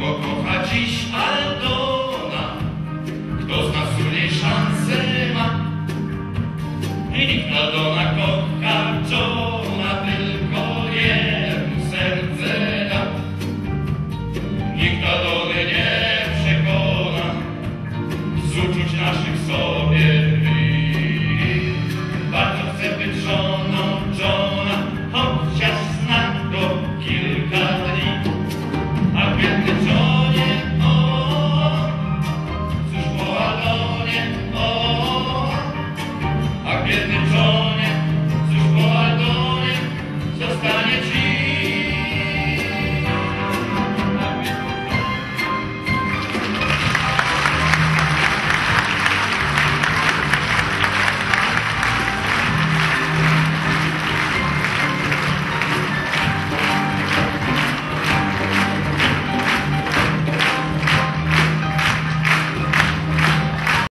kogo kocha dziś, ale